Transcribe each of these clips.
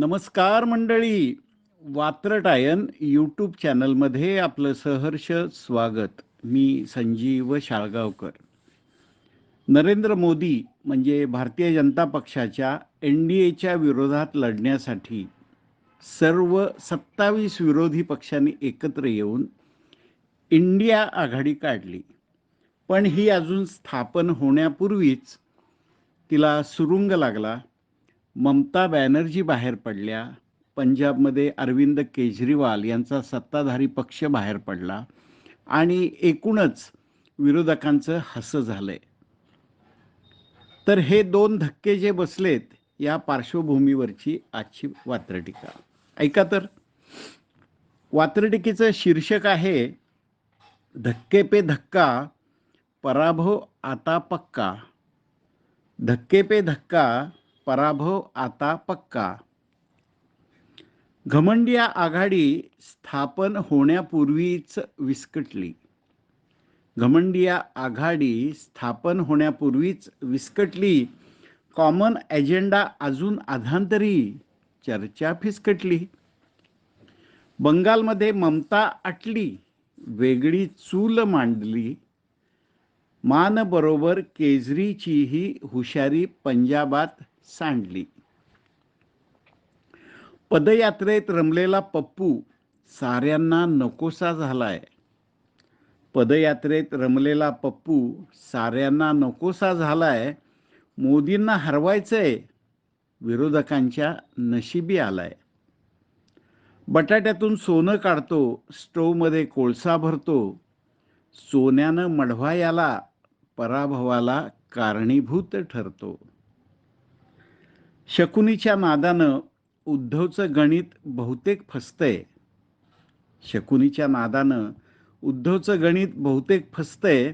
नमस्कार मंडळी. वात्रटायन यूट्यूब चॅनलमध्ये आपलं सहर्ष स्वागत. मी संजीव शाळगावकर. नरेंद्र मोदी म्हणजे भारतीय जनता पक्षाच्या एन डी एच्या विरोधात लढण्यासाठी सर्व सत्तावीस विरोधी पक्षांनी एकत्र येऊन इंडिया आघाडी काढली. पण ही अजून स्थापन होण्यापूर्वीच तिला सुरुंग लागला. ममता बॅनर्जी बाहेर पडल्या. पंजाबमध्ये अरविंद केजरीवाल यांचा सत्ताधारी पक्ष बाहेर पडला आणि एकूणच विरोधकांचं हसं झालंय. तर हे दोन धक्के जे बसलेत या पार्श्वभूमीवरची आजची वात्रटिका. ऐका तर वात्रटिकेचं शीर्षक आहे धक्के पे धक्का पराभव आता पक्का. धक्के पे धक्का पराभव आता पक्का. घमंडिया आघाडी स्थापन होण्यापूर्वीच विस्कटली. घमंडिया आघाडी स्थापन होण्यापूर्वीच विस्कटली. कॉमन एजेंडा अजून आधांतरी चर्चा फिसकटली. बंगालमध्ये ममता अटली वेगळी चूल मांडली. मान बरोबर केजरीचीही हुशारी पंजाबात सांडली. पदयात्रेत रमलेला पप्पू साऱ्यांना नकोसा झालाय. पदयात्रेत रमलेला पप्पू साऱ्यांना नकोसा झालाय. मोदींना हरवायचंय. विरोधकांच्या नशिबी आलाय. बटाट्यातून सोनं काढतो स्टोवमध्ये कोळसा भरतो. सोन्यानं मढवा याला पराभवाला कारणीभूत ठरतो. शकुनीच्या नादानं उद्धवचं गणित बहुतेक फसतंय. शकुनीच्या नादानं उद्धवचं गणित बहुतेक फसतंय.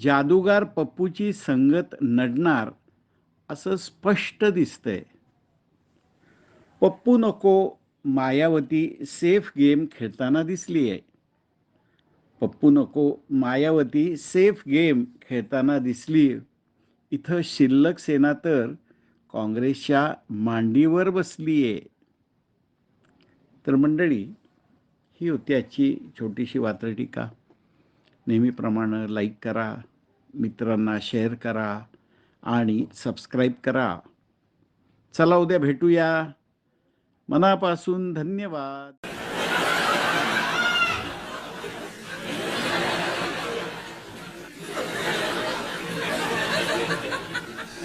जादूगार पप्पूची संगत नडणार असं स्पष्ट दिसतंय. पप्पू नको मायावती सेफ गेम खेळताना दिसली आहे पप्पू नको मायावती सेफ गेम खेळताना दिसली. इथं शिल्लक सेना तर काँग्रेसच्या मांडीवर बसली आहे तर मंडळी ही होती आजची छोटीशी वात्रटीका. नेहमीप्रमाणे लाईक करा मित्रांना शेअर करा आणि सबस्क्राईब करा. चला उद्या भेटूया. मनापासून धन्यवाद.